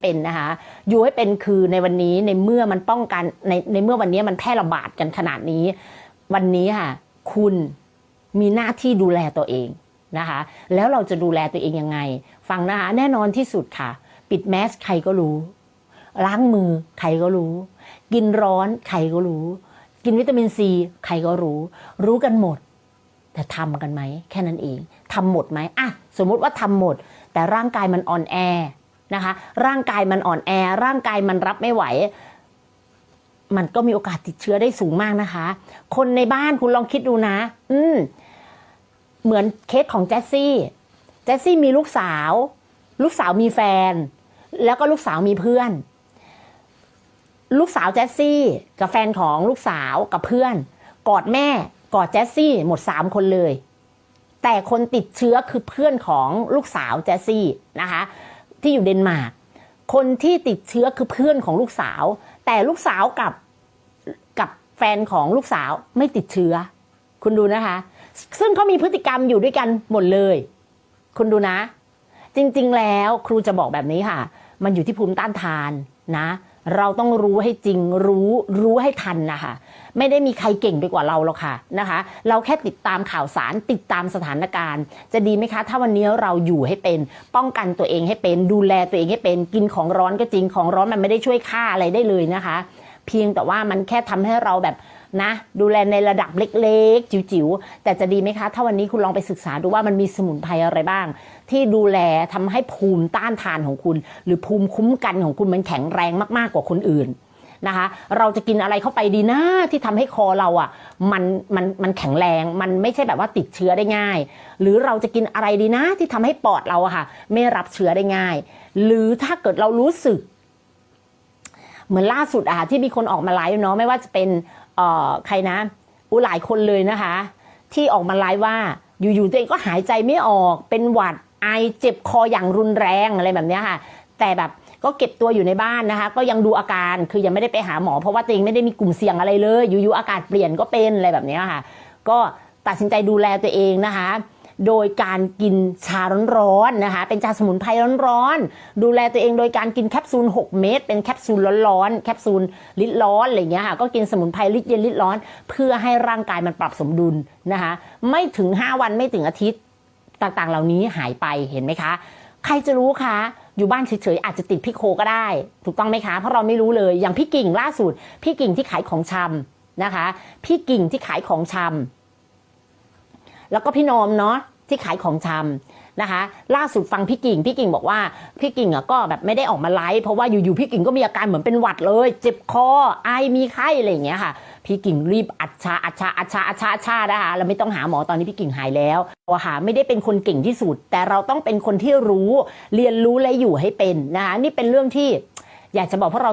เป็นนะคะอยู่ให้เป็นคือในวันนี้ในเมื่อมันป้องกันในในเมื่อวันนี้มันแพร่ระบาดกันขนาดนี้ วันนี้ค่ะ คุณมีหน้าที่ดูแลตัวเองนะคะ แล้วเราจะดูแลตัวเองยังไง ฟังนะคะ แน่นอนที่สุดค่ะ ปิดแมสใครก็รู้ ล้างมือใครก็รู้ กินร้อนใครก็รู้ กินวิตามินซีใครก็รู้ รู้กันหมด แต่ทำกันไหม แค่นั้นเองทำหมดไหมอะสมมติว่าทำหมด แต่ร่างกายมันอ่อนแอ นะคะ ร่างกายมันอ่อนแอ ร่างกายมันรับไม่ไหว มันก็มีโอกาสติดเชื้อได้สูงมากนะคะ คนในบ้านคุณลองคิดดูนะ อืมเหมือนเคสของแจสซี่ แจสซี่มีลูกสาว ลูกสาวมีแฟน แล้วก็ลูกสาวมีเพื่อน ลูกสาวแจสซี่ กับแฟนของลูกสาวกับเพื่อน กอดแม่กอดแจสซี่หมดสามคนเลย แต่คนติดเชื้อคือเพื่อนของลูกสาวแจสซี่นะคะ ที่อยู่เดนมาร์กคนที่ติดเชื้อคือเพื่อนของลูกสาว แต่ลูกสาวกับกับแฟนของลูกสาวไม่ติดเชื้อ คุณดูนะคะ ซึ่งเขามีพฤติกรรมอยู่ด้วยกันหมดเลย คุณดูนะ จริงๆแล้วครูจะบอกแบบนี้ค่ะ มันอยู่ที่ภูมิต้านทานนะ เราต้องรู้ให้จริงรู้รู้ให้ทันนะคะไม่ได้มีใครเก่งไปกว่าเราหรอกค่ะนะคะ เราแค่ติดตามข่าวสารติดตามสถานการณ์ จะดีไหมคะ ถ้าวันนี้เราอยู่ให้เป็น ป้องกันตัวเองให้เป็น ดูแลตัวเองให้เป็นกินของร้อนก็จริงของร้อนมันไม่ได้ช่วยฆ่าอะไรได้เลยนะคะ เพียงแต่ว่ามันแค่ทำให้เราแบบ นะ ดูแลในระดับเล็กๆ จิ๋วๆ แต่จะดีไหมคะ ถ้าวันนี้คุณลองไปศึกษาดูว่ามันมีสมุนไพรอะไรบ้าง ที่ดูแลทำให้ภูมิต้านทานของคุณ หรือภูมิคุ้มกันของคุณมันแข็งแรงมากๆกว่าคนอื่นนะคะเราจะกินอะไรเข้าไปดีนะที่ทำให้คอเราอะมันมันมันแข็งแรงมันไม่ใช่แบบว่าติดเชื้อได้ง่าย หรือเราจะกินอะไรดีนะที่ทำให้ปอดเราอะค่ะ ไม่รับเชื้อได้ง่าย หรือถ้าเกิดเรารู้สึก เหมือนล่าสุดอะค่ะที่มีคนออกมาไลฟ์เนาะไม่ว่าจะเป็นเอ่อใครนะอุหลายคนเลยนะคะ ที่ออกมาไลฟ์ว่าอยู่ๆตัวเองก็หายใจไม่ออกเป็นหวัดไอเจ็บคออย่างรุนแรงอะไรแบบนี้ค่ะ แต่แบบก็เก็บตัวอยู่ในบ้านนะคะ ก็ยังดูอาการคือยังไม่ได้ไปหาหมอ เพราะว่าตัวเองไม่ได้มีกลุ่มเสี่ยงอะไรเลยอยู่ๆอากาศเปลี่ยนก็เป็นอะไรแบบนี้ค่ะ ก็ตัดสินใจดูแลตัวเองนะคะ โดยการกินชาร้อนๆนะคะ เป็นชาสมุนไพรร้อนๆ ดูแลตัวเองโดยการกินแคปซูล 6 เม็ด เป็นแคปซูลร้อนๆ แคปซูลลิตรร้อนอะไรเงี้ยค่ะ ก็กินสมุนไพรลิตรเย็นลิตรร้อน เพื่อให้ร่างกายมันปรับสมดุลนะคะ ไม่ถึง 5 วันไม่ถึงอาทิตย์ต่างๆ เหล่านี้หายไปเห็นไหมคะ ใครจะรู้คะอยู่บ้านเฉยๆอาจจะติดพี่โคก็ได้ ถูกต้องไหมคะ เพราะเราไม่รู้เลยอย่างพี่กิ่งล่าสุด พี่กิ่งที่ขายของชำนะคะ พี่กิ่งที่ขายของชำ แล้วก็พี่นมเนาะที่ขายของชำนะคะ ล่าสุดฟังพี่กิ่งพี่กิ่งบอกว่าพี่กิ่งอะก็แบบไม่ได้ออกมาไลฟ์เพราะว่าอยู่ๆพี่กิ่งก็มีอาการเหมือนเป็นหวัดเลย เจ็บคอไอมีไข้อะไรอย่างเงี้ยค่ะ พี่กิ่งรีบอัดชาอัดชาอัดชาอัดชาอัดชานะคะแล้วไม่ต้องหาหมอตอนนี้พี่กิ่งหายแล้วว่าหาไม่ได้เป็นคนเก่งที่สุด แต่เราต้องเป็นคนที่รู้ เรียนรู้และอยู่ให้เป็นนะคะนี่เป็นเรื่องที่อยากจะบอกพวกเรา